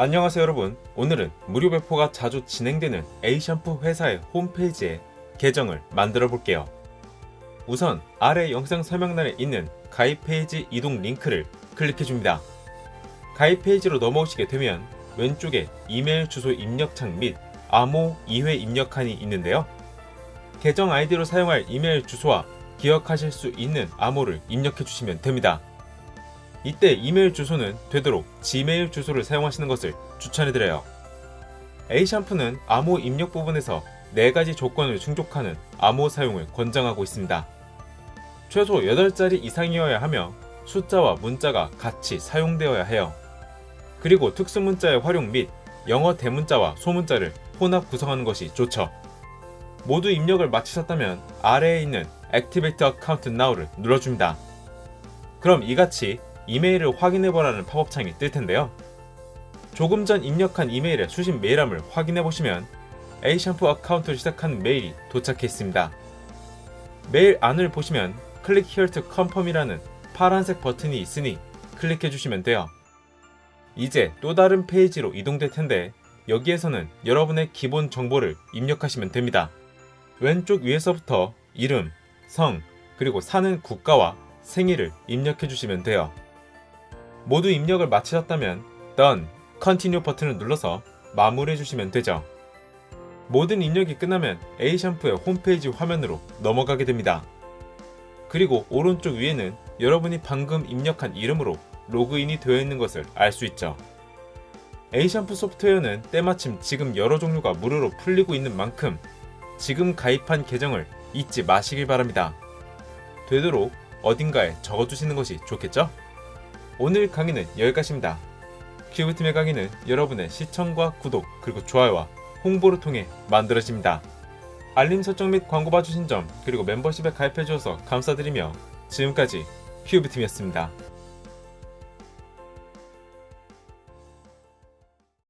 안녕하세요 여러분. 오늘은 무료 배포가 자주 진행되는 에이샴푸 회사의 홈페이지에 계정을 만들어 볼게요. 우선 아래 영상 설명란에 있는 가입 페이지 이동 링크를 클릭해 줍니다. 가입 페이지로 넘어오시게 되면 왼쪽에 이메일 주소 입력창 및 암호 2회 입력 칸이 있는데요. 계정 아이디로 사용할 이메일 주소와 기억하실 수 있는 암호를 입력해 주시면 됩니다 이때 이메일 주소는 되도록 지메일 주소를 사용하시는 것을 추천해드려요. A샴푸는 암호 입력 부분에서 4가지 조건을 충족하는 암호 사용을 권장하고 있습니다. 최소 8자리 이상이어야 하며 숫자와 문자가 같이 사용되어야 해요. 그리고 특수 문자의 활용 및 영어 대문자와 소문자를 혼합 구성하는 것이 좋죠. 모두 입력을 마치셨다면 아래에 있는 Activate Account Now를 눌러줍니다. 그럼 이같이 이메일을 확인해보라는 팝업창이 뜰 텐데요. 조금 전 입력한 이메일의 수신 메일함을 확인해보시면 A샴푸 아카운트를 시작한 메일이 도착해 있습니다. 메일 안을 보시면 클릭 here to confirm이라는 파란색 버튼이 있으니 클릭해주시면 돼요. 이제 또 다른 페이지로 이동될 텐데 여기에서는 여러분의 기본 정보를 입력하시면 됩니다. 왼쪽 위에서부터 이름, 성, 그리고 사는 국가와 생일을 입력해 주시면 돼요. 모두 입력을 마치셨다면 Done, Continue 버튼을 눌러서 마무리해 주시면 되죠. 모든 입력이 끝나면 A샴푸의 홈페이지 화면으로 넘어가게 됩니다. 그리고 오른쪽 위에는 여러분이 방금 입력한 이름으로 로그인이 되어 있는 것을 알 수 있죠. A샴푸 소프트웨어는 때마침 지금 여러 종류가 무료로 풀리고 있는 만큼 지금 가입한 계정을 잊지 마시길 바랍니다. 되도록 어딘가에 적어두시는 것이 좋겠죠? 오늘 강의는 여기까지입니다. 큐브팀의 강의는 여러분의 시청과 구독 그리고 좋아요와 홍보를 통해 만들어집니다. 알림 설정 및 광고 봐주신 점 그리고 멤버십에 가입해 주셔서 감사드리며 지금까지 큐브팀이었습니다.